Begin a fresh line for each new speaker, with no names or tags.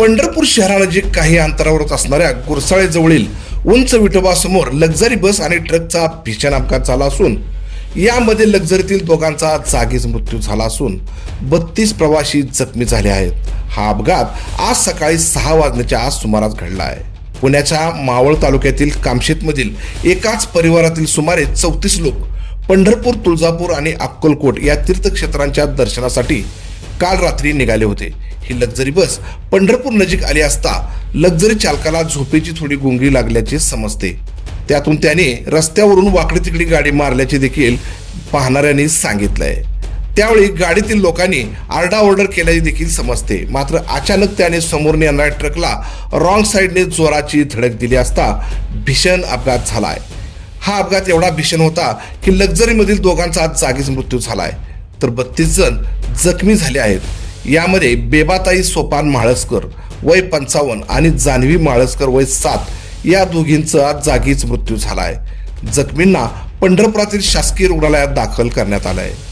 पंढरपूर शहरानजीक काही अंतरावरच असणाऱ्या गुरसाळेजवळील उंच विठोबासमोर लक्झरी बस आणि ट्रकचा भीषण अपघात झाला असून यामध्ये लक्झरीतील दोघांचा जागीच मृत्यू झाला असून बत्तीस प्रवासी जखमी झाले आहेत. हा अपघात आज सकाळी सहा वाजण्याच्या आज सुमारास घडला आहे. पुण्याच्या मावळ तालुक्यातील कामशेतमधील एकाच परिवारातील सुमारे चौतीस लोक पंढरपूर तुळजापूर आणि अक्कलकोट या तीर्थक्षेत्रांच्या दर्शनासाठी काल रात्री निघाले होते. ही लक्झरी बस पंढरपूर नजीक आली असता लक्झरी चालकाला झोपेची थोडी गुंगी लागल्याचे समजते. त्यातून त्याने रस्त्यावरून वाकडी तिकडी गाडी मारल्याचे देखील पाहणाऱ्यांनी सांगितलंय. त्यावेळी गाडीतील लोकांनी आरडाओरडर केल्याचे देखील समजते. मात्र अचानक त्याने समोरून येणाऱ्या ट्रकला रॉंग साईडने जोराची धडक दिली असता भीषण अपघात झालाय. हा अपघात एवढा भीषण होता की लक्झरीमधील दोघांचा आज जागीच मृत्यू झालाय. तर बत्तीस जण जखमी झाले आहेत. यामध्ये बेबाताई सोपान म्हाळसकर वय पंचावन्न आणि जान्हवी म्हाळसकर वय सात या दोघींचा आज जागीच मृत्यू झालाय. जखमींना पंढरपुरातील शासकीय रुग्णालयात दाखल करण्यात आलं आहे